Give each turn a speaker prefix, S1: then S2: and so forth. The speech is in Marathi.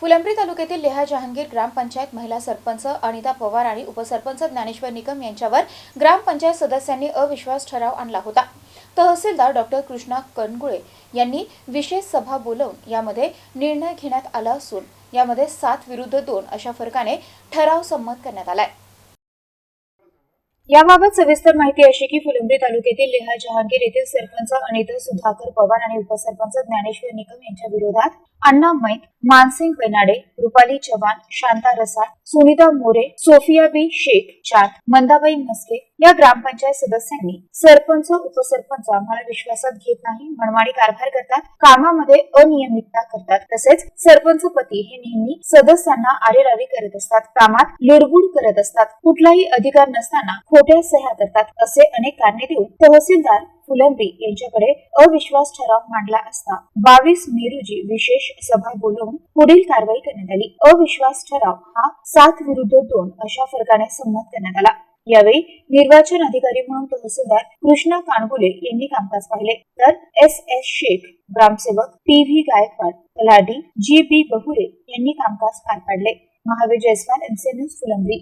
S1: फुलंब्री तालुक्यातील लेहा जहांगीर ग्रामपंचायत महिला सरपंच अनिता पवार आणि उपसरपंच ज्ञानेश्वर निकम यांच्यावर ग्रामपंचायत सदस्यांनी अविश्वास ठराव आणला होता. तहसीलदार डॉक्टर कृष्णा कणगुळे यांनी विशेष सभा बोलवून यामध्ये निर्णय घेण्यात आला असून यामध्ये सात विरुद्ध दोन अशा फरकाने ठराव संमत करण्यात आलाय. याबाबत सविस्तर माहिती अशी की फुलंब्री तालुक्यातील लेहा जहांगीर येथील सरपंच अनिता सुधाकर पवार आणि उपसरपंच ज्ञानेश्वर निकम यांच्या विरोधात अण्णा मैत मानसिंग वेनाडे रुपाली चव्हाण शांता रसाळ सुनीता मोरे सोफिया बी. शेख चांद मंदाबाई मस्के या ग्रामपंचायत सदस्यांनी सरपंच उपसरपंच आम्हाला विश्वासात घेत नाही मनमाडी कारभार करतात कामामध्ये अनियमितता करतात. तसेच सरपंच पती हे नेहमी सदस्यांना आरेरावी करत असतात कामात लुडबुड करत असतात. कुठलाही अधिकार नसताना खोट्या सह्या करतात असे अनेक कारणे देऊन तहसीलदार फुलंब्री यांच्याकडे अविश्वास ठराव मांडला असता बावीस मे रोजी विशेष सभा बोलवून पुढील कारवाई करण्यात आली. अविश्वास ठराव हा सात विरुद्ध दोन अशा फरकाने संमत करण्यात आला. यावेळी निर्वाचन अधिकारी म्हणून तहसीलदार कृष्णा कानगुले यांनी कामकाज पाहिले. तर एस एस शेख ग्रामसेवक पी व्ही गायकवाड तलाठी जी बी बहुरे यांनी कामकाज पार पाडले. Mahavir Jaiswal MC news Phulambri.